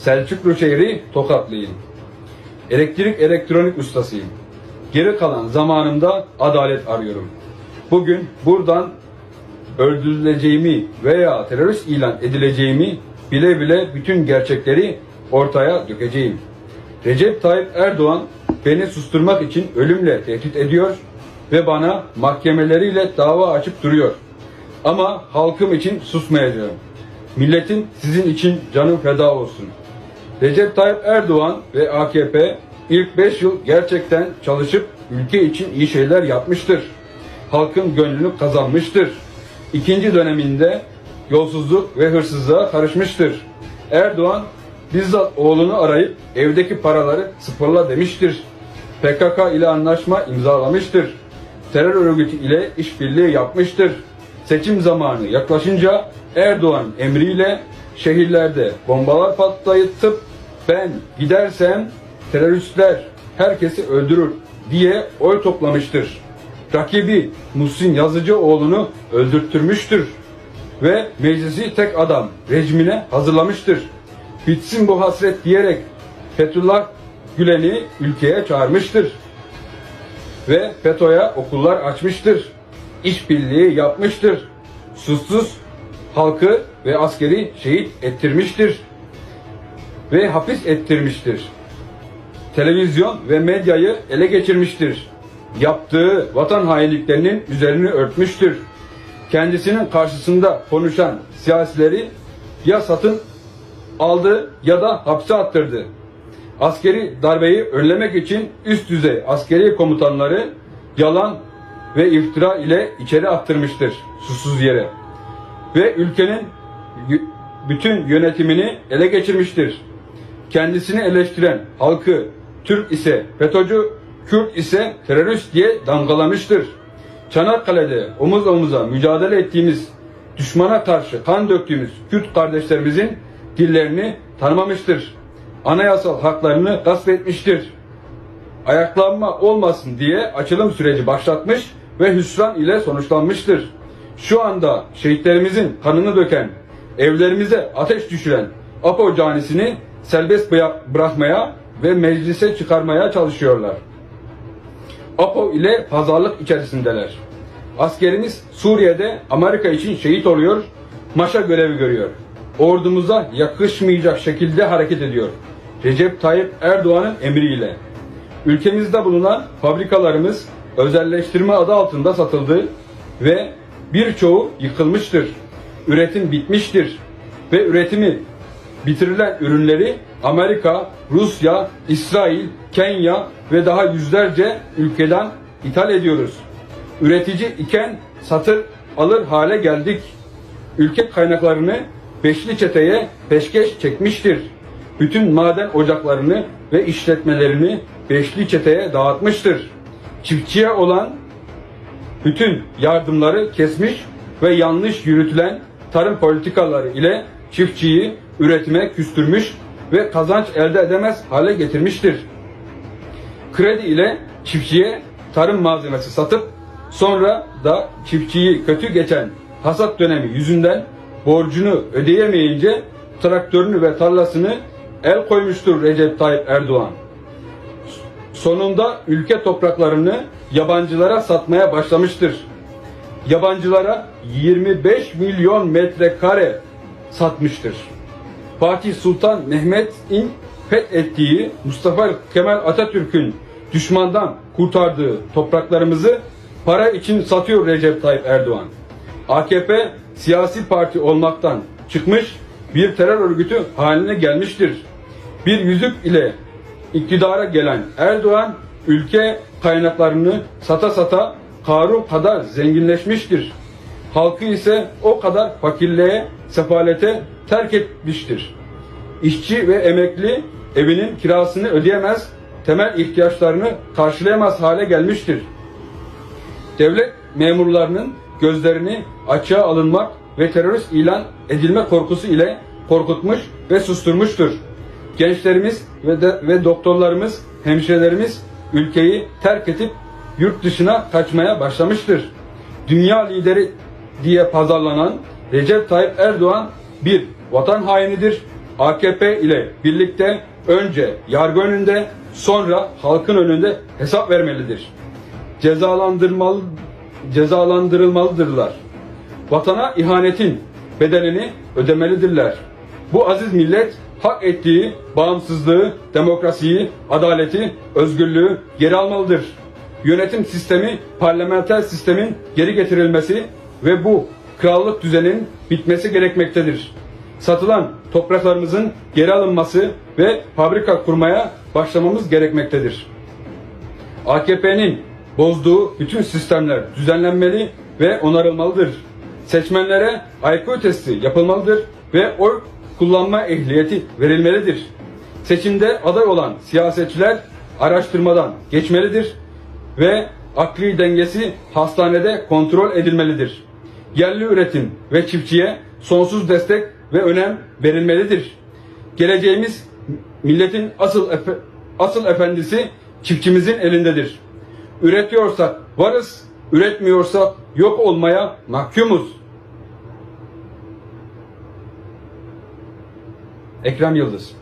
Selçuklu şehri Tokatlıyım. Elektrik elektronik ustasıyım. Geri kalan zamanımda adalet arıyorum. Bugün buradan öldürüleceğimi veya terörist ilan edileceğimi bile bile bütün gerçekleri ortaya dökeceğim. Recep Tayyip Erdoğan beni susturmak için ölümle tehdit ediyor ve bana mahkemeleriyle dava açıp duruyor. Ama halkım için susmayacağım. Milletin sizin için canım feda olsun. Recep Tayyip Erdoğan ve AKP ilk 5 yıl gerçekten çalışıp ülke için iyi şeyler yapmıştır. Halkın gönlünü kazanmıştır. İkinci döneminde yolsuzluk ve hırsızlığa karışmıştır. Erdoğan bizzat oğlunu arayıp evdeki paraları sıfırla demiştir. PKK ile anlaşma imzalamıştır. Terör örgütü ile işbirliği yapmıştır. Seçim zamanı yaklaşınca Erdoğan emriyle şehirlerde bombalar patlatıp ben gidersem teröristler herkesi öldürür diye oy toplamıştır. Rakibi Muhsin Yazıcıoğlu'nu öldürttürmüştür ve meclisi tek adam rejimine hazırlamıştır. Bitsin bu hasret diyerek Fethullah Gülen'i ülkeye çağırmıştır ve FETÖ'ye okullar açmıştır. İşbirliği yapmıştır. Suçsuz halkı ve askeri şehit ettirmiştir ve hapis ettirmiştir. Televizyon ve medyayı ele geçirmiştir. Yaptığı vatan hainliklerinin üzerini örtmüştür. Kendisinin karşısında konuşan siyasileri ya satın aldı ya da hapse attırdı. Askeri darbeyi önlemek için üst düzey askeri komutanları yalan ve iftira ile içeri attırmıştır susuz yere. Ve ülkenin bütün yönetimini ele geçirmiştir. Kendisini eleştiren halkı Türk ise FETÖ'cü, Kürt ise terörist diye damgalamıştır. Çanakkale'de omuz omuza mücadele ettiğimiz düşmana karşı kan döktüğümüz Kürt kardeşlerimizin dillerini tanımamıştır. Anayasal haklarını gasp etmiştir. Ayaklanma olmasın diye açılım süreci başlatmış ve hüsran ile sonuçlanmıştır. Şu anda şehitlerimizin kanını döken, evlerimize ateş düşüren Apo canisini serbest bıra- bırakmaya ve meclise çıkarmaya çalışıyorlar. APO ile pazarlık içerisindeler. Askerimiz Suriye'de Amerika için şehit oluyor, maşa görevi görüyor. Ordumuza yakışmayacak şekilde hareket ediyor. Recep Tayyip Erdoğan'ın emriyle. Ülkemizde bulunan fabrikalarımız özelleştirme adı altında satıldı ve birçoğu yıkılmıştır. Üretim bitmiştir ve üretimi bitirilen ürünleri Amerika, Rusya, İsrail, Kenya ve daha yüzlerce ülkeden ithal ediyoruz. Üretici iken satır alır hale geldik. Ülke kaynaklarını beşli çeteye peşkeş çekmiştir. Bütün maden ocaklarını ve işletmelerini beşli çeteye dağıtmıştır. Çiftçiye olan bütün yardımları kesmiş ve yanlış yürütülen tarım politikaları ile çiftçiyi üretime küstürmüş ve kazanç elde edemez hale getirmiştir. Kredi ile çiftçiye tarım malzemesi satıp sonra da çiftçiyi kötü geçen hasat dönemi yüzünden borcunu ödeyemeyince traktörünü ve tarlasını el koymuştur Recep Tayyip Erdoğan sonunda ülke topraklarını yabancılara satmaya başlamıştır. Yabancılara 25 milyon metrekare satmıştır. Fatih Sultan Mehmet'in fethettiği Mustafa Kemal Atatürk'ün düşmandan kurtardığı topraklarımızı para için satıyor Recep Tayyip Erdoğan. AKP siyasi parti olmaktan çıkmış bir terör örgütü haline gelmiştir. Bir yüzük ile iktidara gelen Erdoğan ülke kaynaklarını sata sata Karun kadar zenginleşmiştir. Halkı ise o kadar fakirliğe, sefalete terk etmiştir. İşçi ve emekli evinin kirasını ödeyemez, temel ihtiyaçlarını karşılayamaz hale gelmiştir. Devlet memurlarının gözlerini açığa alınmak ve terörist ilan edilme korkusu ile korkutmuş ve susturmuştur. Gençlerimiz ve, de, ve doktorlarımız, hemşirelerimiz ülkeyi terk edip yurt dışına kaçmaya başlamıştır. Dünya lideri diye pazarlanan Recep Tayyip Erdoğan bir vatan hainidir, AKP ile birlikte önce yargı önünde sonra halkın önünde hesap vermelidir. Cezalandırmalı, cezalandırılmalıdırlar. Vatana ihanetin bedelini ödemelidirler. Bu aziz millet hak ettiği bağımsızlığı, demokrasiyi, adaleti, özgürlüğü geri almalıdır. Yönetim sistemi, parlamenter sistemin geri getirilmesi ve bu krallık düzenin bitmesi gerekmektedir. Satılan topraklarımızın geri alınması ve fabrika kurmaya başlamamız gerekmektedir. AKP'nin bozduğu bütün sistemler düzenlenmeli ve onarılmalıdır. Seçmenlere IQ testi yapılmalıdır ve oy kullanma ehliyeti verilmelidir. Seçimde aday olan siyasetçiler araştırmadan geçmelidir ve akli dengesi hastanede kontrol edilmelidir. Yerli üretim ve çiftçiye sonsuz destek ve önem verilmelidir. Geleceğimiz milletin asıl efe- asıl efendisi çiftçimizin elindedir. Üretiyorsak varız, üretmiyorsak yok olmaya mahkumuz. Ekrem Yıldız